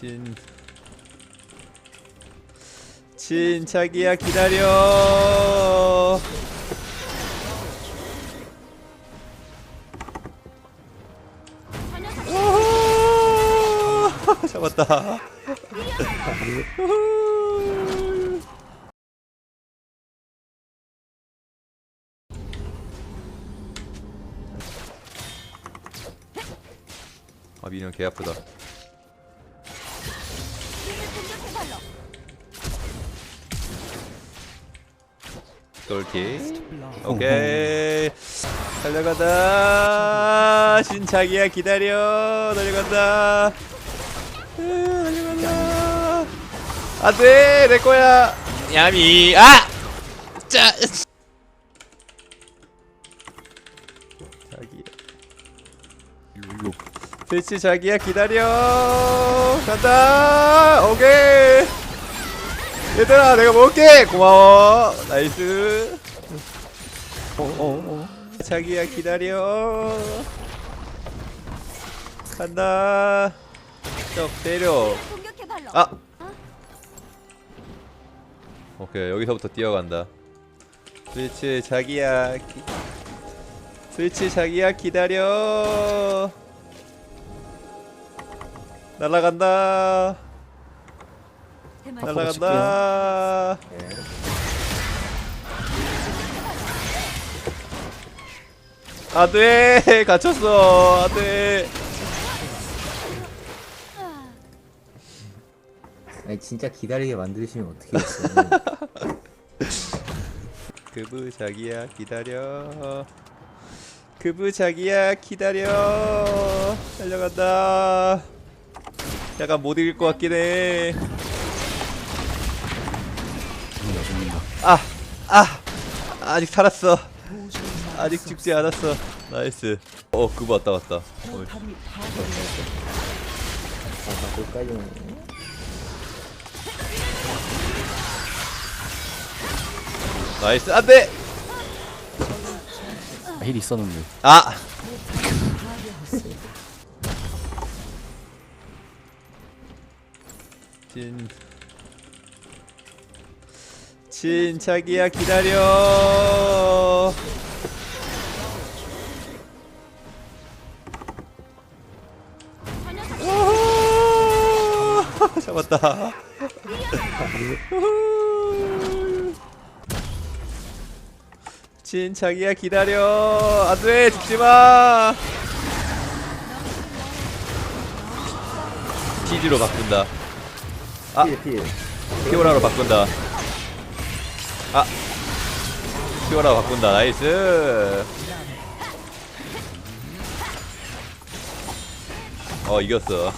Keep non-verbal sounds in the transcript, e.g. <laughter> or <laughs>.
진. 진 자기야 기다려. <laughs> 잡았다. 아 미니언 개 아프다. 돌키. 오케이. 달려간다. 신차기야 기다려. 달려간다. 으, 달려간다. 안돼 내 거야. 야미. 아. 짜. 자기. 대치 자기야 기다려. 간다. 오케이. 얘들아 내가 먹을게. 고마워. 나이스. 어어어. 자기야 기다려. 간다. 쩍 때려. 공격해 발로. 아. 오케이 여기서부터 뛰어간다. 스위치 자기야 기... 스위치 자기야 기다려. 날아간다 날아간다. 안돼 갇혔어. 안돼 아니 진짜 기다리게 만드시면 어떻게 했어 그부 자기야 기다려. 그부 자기야 기다려. 달려간다. 약간 못 이길 것 같긴 해 아! 아! 아직 살았어 아직 죽지 않았어 나이스 어 그부 왔다 갔다 어, 아 뭘까요 나이스 안돼 힐 있었는데 아! <laughs> 진. 진 자기야 기다려. <laughs> 잡았다. 우후! 진 자기야 기다려. 안돼 죽지 마. TG로 바꾼다. 아. 피오라로 바꾼다. 아. 피오라로 바꾼다. 나이스. 어, 이겼어.